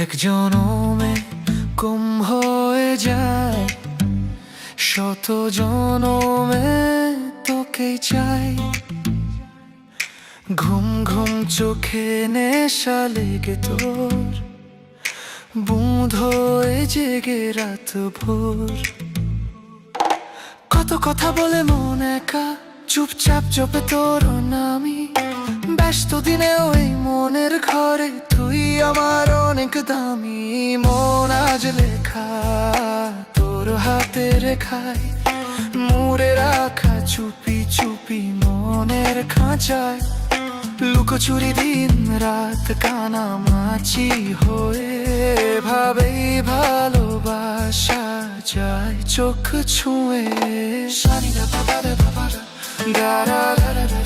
এক জনমে কম হয়ে যায় শত জনমে তোকে চাই। ঘুম ঘুম চোখে নেশা লেগে তোর। বুঁধ হয়ে জেগে রাত ভোর। কত কথা বলে মন একা, চুপচাপ চোপে তোর নামি। ব্যস্ত দিনে ওই মনের ঘরে তুই আমার অনেক দামি। মন আজ লেখা তোর হাতে রেখায়, মুড়ে রাখা চুপি চুপি মনের খাঁচায়। লুকোচুরি দিন রাত কানা মাছি হয়ে ভাবেই ভালোবাসা যায় চোখ ছুঁয়ে সানি দা দা দা।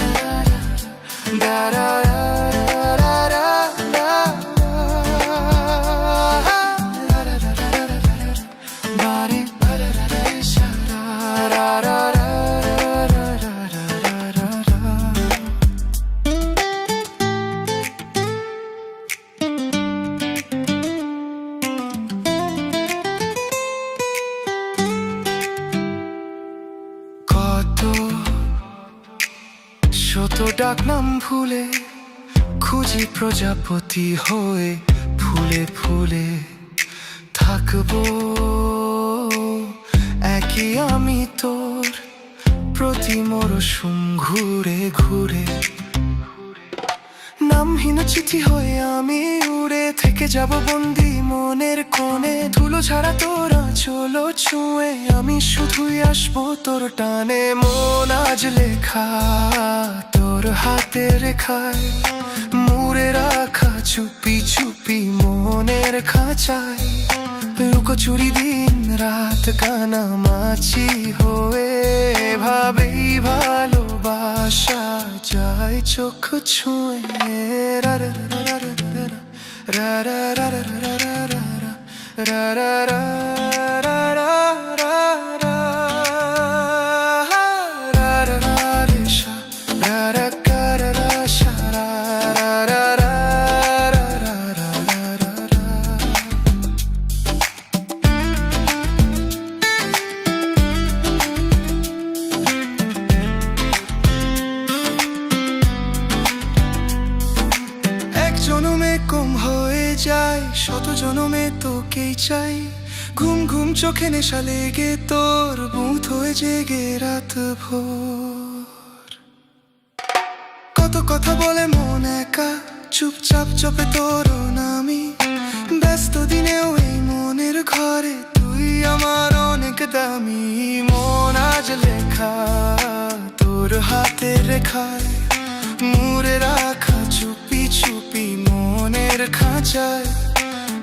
শত ডাক নাম ভুলে খুঁজি প্রজাপতি হয়ে ফুলে ফুলে থাকব। একই আমি তোর প্রতি মরশুম ঘুরে ঘুরে। নামহীন চিঠি হয়ে আমি উড়ে থেকে যাব বন্দি মনের কোণে। ধুলো ছাড়া তোরা চলো ছুঁয়ে আমি শুধুই আসব তোর টানে। মন আজ লেখা। তোর হাতে রেখায় মুড়ে রাখা চুপি চুপি মনের খাঁচায় লুকোচুরি দিন রাত কানা মাছি হয়ে ভাবেই ভালোবাসা যায় চোখ ছুঁয়ে রা রা রা রা রা রা রা রা রা রা রা রা রা যায়, শত জনমে তোকেই চাই। ঘুম ঘুম চোখে নেশা লেগে তোর বুথ হয়ে জেগে রাত ভোর। কত কথা বলে মন একা, চুপচাপ চপে তোর নামি। ব্যস্ত দিনেও এই মনের ঘরে তুই আমার অনেক দামি। মন আজ লেখা তোর হাতে রেখায়। মুড়ে রাখা চুপি চুপি খাঁচায়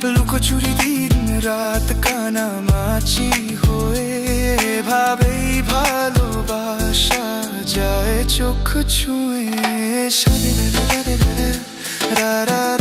লুকোচুরি দিন রাত কানা মাছি হয়ে ভাবেই ভালোবাসা যায় চোখ ছুঁয়ে সারে রা রা